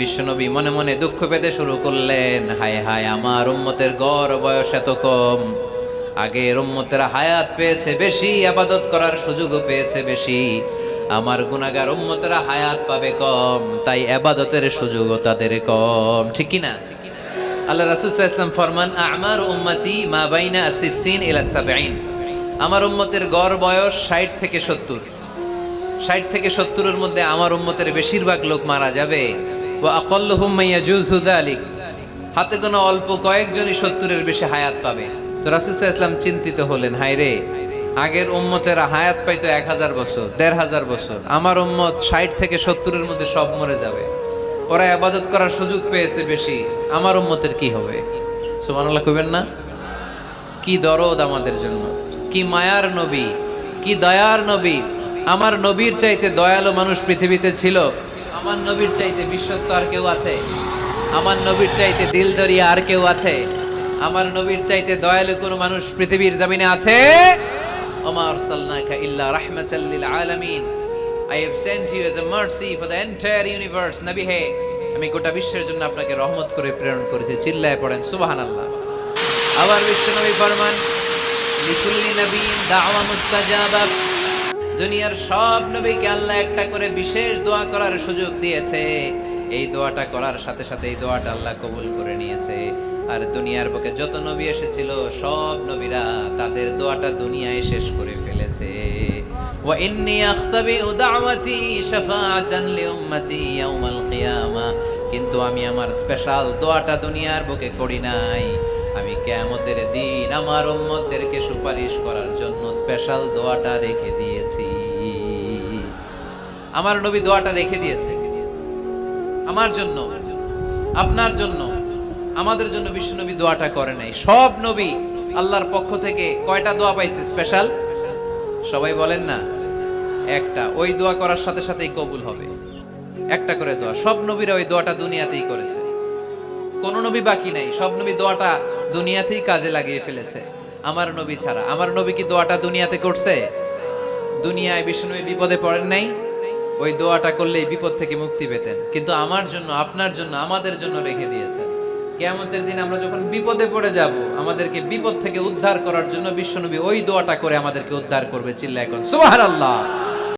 বিশ্বনবী মনে মনে দুঃখ পেতে শুরু করলেন। হায় হায়, আমার উম্মতের গড় বয়স এত কম। আগে উম্মতেরা হায়াত পেয়েছে বেশি, আবাদত করার সুযোগও পেয়েছে বেশি। আমার গুনাগার উম্মতেরা হায়াত পাবে কম, তাই আবাদতের সুযোগও তাদের কম। ঠিক কি না আল্লাহ রাসূল সাল্লাল্লাহু আলাইহি ওয়াসাল্লাম ফরমান, আমার উম্মতি মা বাইনা সিত্তিন ইলা সাবঈন। আমার উম্মতের গড় বয়স 60 থেকে 70 ষাট থেকে সত্তরের মধ্যে আমার উম্মতের বেশিরভাগ লোক মারা যাবে। হাতে কোনো অল্প কয়েকজনই সত্তরের বেশি হায়াত পাবে। তো রাসূল ইসলাম চিন্তিত হলেন, হায় রে, আগের উম্মতেরা হায়াত পাইতো এক হাজার বছর, দেড় হাজার বছর, আমার উম্মত ষাট থেকে সত্তরের মধ্যে সব মরে যাবে। ওরা আবাদত করার সুযোগ পেয়েছে বেশি, আমার উম্মতের কি হবে? সুবহানাল্লাহ কইবেন না? কি দরদ আমাদের জন্য, কি মায়ার নবী, কি দয়ার নবী। আমার নবীর চাইতে দয়ালু মানুষ পৃথিবীতে ছিল আমার নবীর চাইতে বিশ্বস্ত আর কেউ আছে? আমার নবীর চাইতে দিলদরিয়া আর কেউ আছে? আমার নবীর চাইতে দয়ালু কোনো মানুষ পৃথিবীর জমিনে আছে? ওমা আরসালনাকা ইল্লা রাহমাতাল লিল আলামিন। I have sent you as a mercy for the entire universe নবী হে। আমি গোটা বিশ্বের জন্য আপনাকে রহমত করে প্রেরণ করেছি, চিল্লায় পড়েন, সুবহানাল্লাহ। আবার বিশ্বনবী ফরমান, লিকুল্লি নবীন দাওয়া মুস্তাজাবা দুনিয়ার সব নবীকে আল্লাহ একটা করে বিশেষ দোয়া করার সুযোগ দিয়েছে। এই দোয়াটা করার সাথে সাথে এই দোয়াটা আল্লাহ কবুল করে নিয়েছে। আর দুনিয়ার বুকে যত নবী এসেছিল, সব নবীরা তাদের দোয়াটা দুনিয়ায় শেষ করে ফেলেছে। কিন্তু আমি আমার স্পেশাল দোয়াটা দুনিয়ার বুকে করি নাই। আমি কেয়ামতের দিন আমার উম্মতদেরকে সুপারিশ করার জন্য স্পেশাল দোয়াটা রেখে দিয়েছি। আমার নবী দোয়াটা রেখে দিয়েছে। আমার জন্য, আপনার জন্য, আমাদের জন্য বিশ্বনবী দোয়াটা করে নাই। সব নবী আল্লাহর পক্ষ থেকে কয়টা দোয়া পাইছে? স্পেশাল? সবাই বলেন না। একটা, ওই দোয়া করার সাথে সাথেই কবুল হবে। একটা করে দোয়া। সব নবীরা ওই দোয়াটা দুনিয়াতেই করেছে। কোন নবী বাকি নাই। সব নবী দোয়াটা দুনিয়াতেই কাজে লাগিয়ে ফেলেছে। আমার নবী ছাড়া। আমার নবী কি দোয়াটা দুনিয়াতে করছে? দুনিয়ায় বিষ্ণু বিপদে পড়েন নাই? ওই দোয়াটা করলেই বিপদ থেকে মুক্তি পেতেন। কিন্তু আমার জন্য, আপনার জন্য, আমাদের জন্য রেখে দিয়েছেন। কেয়ামতের দিন আমরা যখন বিপদে পড়ে যাব, আমাদেরকে বিপদ থেকে উদ্ধার করার জন্য বিশ্বনবী ওই দোয়াটা করে আমাদেরকে উদ্ধার করবে চিল্লা এখন সুবহানাল্লাহ!